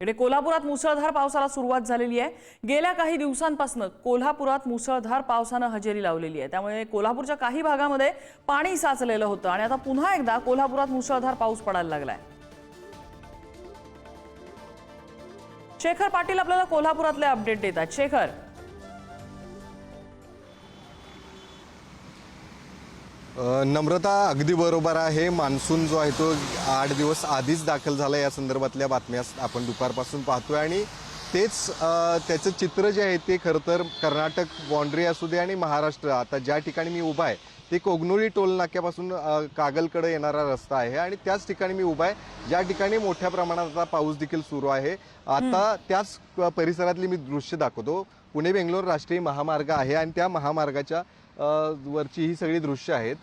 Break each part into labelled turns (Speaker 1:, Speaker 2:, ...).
Speaker 1: इकडे कोल्हापुरात मुसळधार पावसाला सुरुवात झालेली आहे. गेल्या काही दिवसांपासून कोल्हापुरात मुसळधार पावसानं हजेरी लावलेली आहे. त्यामुळे कोल्हापूरच्या काही भागामध्ये पाणी साचलेलं होतं आणि आता पुन्हा एकदा कोल्हापुरात मुसळधार पाऊस पडायला लागलाय. शेखर पाटील आपल्याला कोल्हापुरातले अपडेट देतात. शेखर.
Speaker 2: नम्रता अगदी बरोबर आहे. मान्सून जो आहे तो आठ दिवस आधीच दाखल झाला या संदर्भातल्या बातम्या आपण दुपारपासून पाहतोय आणि तेच त्याचं चित्र जे आहे ते खरं तर कर्नाटक बाँड्री असू दे आणि महाराष्ट्र आता ज्या ठिकाणी मी उभा आहे ते कोगनोळी टोल नाक्यापासून कागलकडे येणारा रस्ता आहे आणि त्याच ठिकाणी मी उभा आहे ज्या ठिकाणी मोठ्या प्रमाणात आता पाऊस देखील सुरू आहे. आता त्याच परिसरातली मी दृश्य दाखवतो. पुणे बेंगलोर राष्ट्रीय महामार्ग आहे आणि त्या महामार्गाच्या वरची ही सगळी दृश्य आहेत.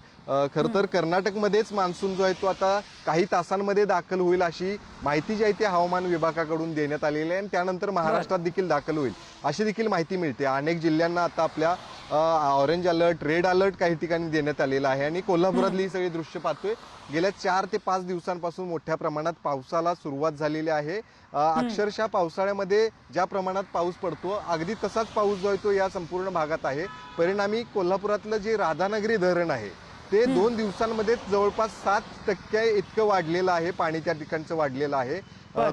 Speaker 2: खरं तर कर्नाटकमध्येच मान्सून जो आहे तो आता काही तासांमध्ये दाखल होईल अशी माहिती जी आहे ती हवामान विभागाकडून देण्यात आलेली आहे आणि त्यानंतर महाराष्ट्रात देखील दाखल होईल अशी देखील माहिती मिळते. अनेक जिल्ह्यांना आता आपल्या ऑरेंज अलर्ट रेड अलर्ट काही ठिकाणी देण्यात आलेला आहे. आणि कोल्हापुरातली ही सगळी दृश्य पाहतोय. गेल्या चार ते पाच दिवसांपासून मोठ्या प्रमाणात पावसाला सुरुवात झालेली आहे. अक्षरशः पावसाळ्यामध्ये ज्या प्रमाणात पाऊस पडतो अगदी तसाच पाऊस जो आहे तो या संपूर्ण भागात आहे. परिणामी कोल्हापुरातलं जे राधानगरी धरण आहे ते दोन दिवसांमध्ये जवळपास सात टक्के इतकं वाढलेलं आहे. पाणी त्या ठिकाणचं वाढलेलं आहे.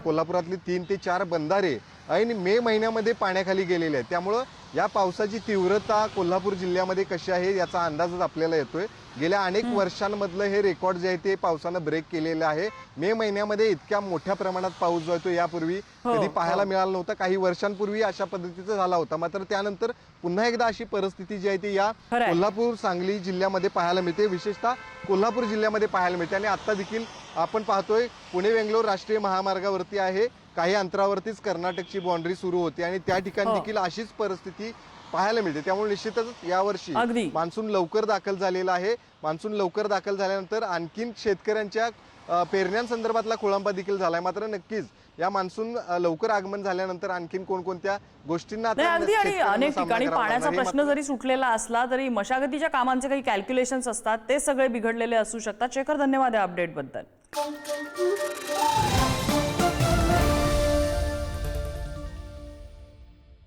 Speaker 2: कोल्हापुरातली तीन ते चार बंधारे ऐन मे महिन्यामध्ये पाण्याखाली गेलेले आहेत. त्यामुळं या पावसाची तीव्रता कोल्हापूर जिल्ह्यामध्ये कशी आहे याचा अंदाजच आपल्याला येतोय. गेल्या अनेक वर्षांमधलं हे रेकॉर्ड जे आहे ते पावसानं ब्रेक केलेलं आहे. मे महिन्यामध्ये इतक्या मोठ्या प्रमाणात पाऊस जो आहे तो यापूर्वी
Speaker 1: हो,
Speaker 2: कधी पाहायला मिळाला नव्हता. काही वर्षांपूर्वी अशा पद्धतीचा झाला होता. मात्र त्यानंतर पुन्हा एकदा अशी परिस्थिती जी आहे ती या. कोल्हापूर सांगली जिल्ह्यामध्ये पाहायला मिळते. विशेषतः कोल्हापूर जिल्ह्यामध्ये पाहायला मिळते. आणि आता देखील आपण पाहतोय पुणे बेंगलोर राष्ट्रीय महामार्गावरती आहे. काही अंतरावरतीच कर्नाटकची बाँड्री सुरू होती आणि त्या ठिकाणी
Speaker 1: हो.
Speaker 2: देखील अशीच परिस्थिती पाहायला मिळते त्यामुळे निश्चितच यावर्षी
Speaker 1: अगदी.
Speaker 2: मान्सून लवकर दाखल झालेला आहे मान्सून लवकर दाखल झाल्यानंतर आणखीन शेतकऱ्यांच्या पेरण्यांसंदर्भातला खोळंबा देखील झालाय मात्र नक्कीच या मान्सून लवकर आगमन झाल्यानंतर आणखीन कोणकोणत्या गोष्टींना
Speaker 1: अगदी आणि अनेक ठिकाणी पाण्याचा. प्रश्न जरी सुटलेला असला तरी मशागतीच्या कामांचे काही कॅल्क्युलेशन्स असतात ते सगळे बिघडलेले असू शकतात शेखर धन्यवाद या अपडेटबद्दल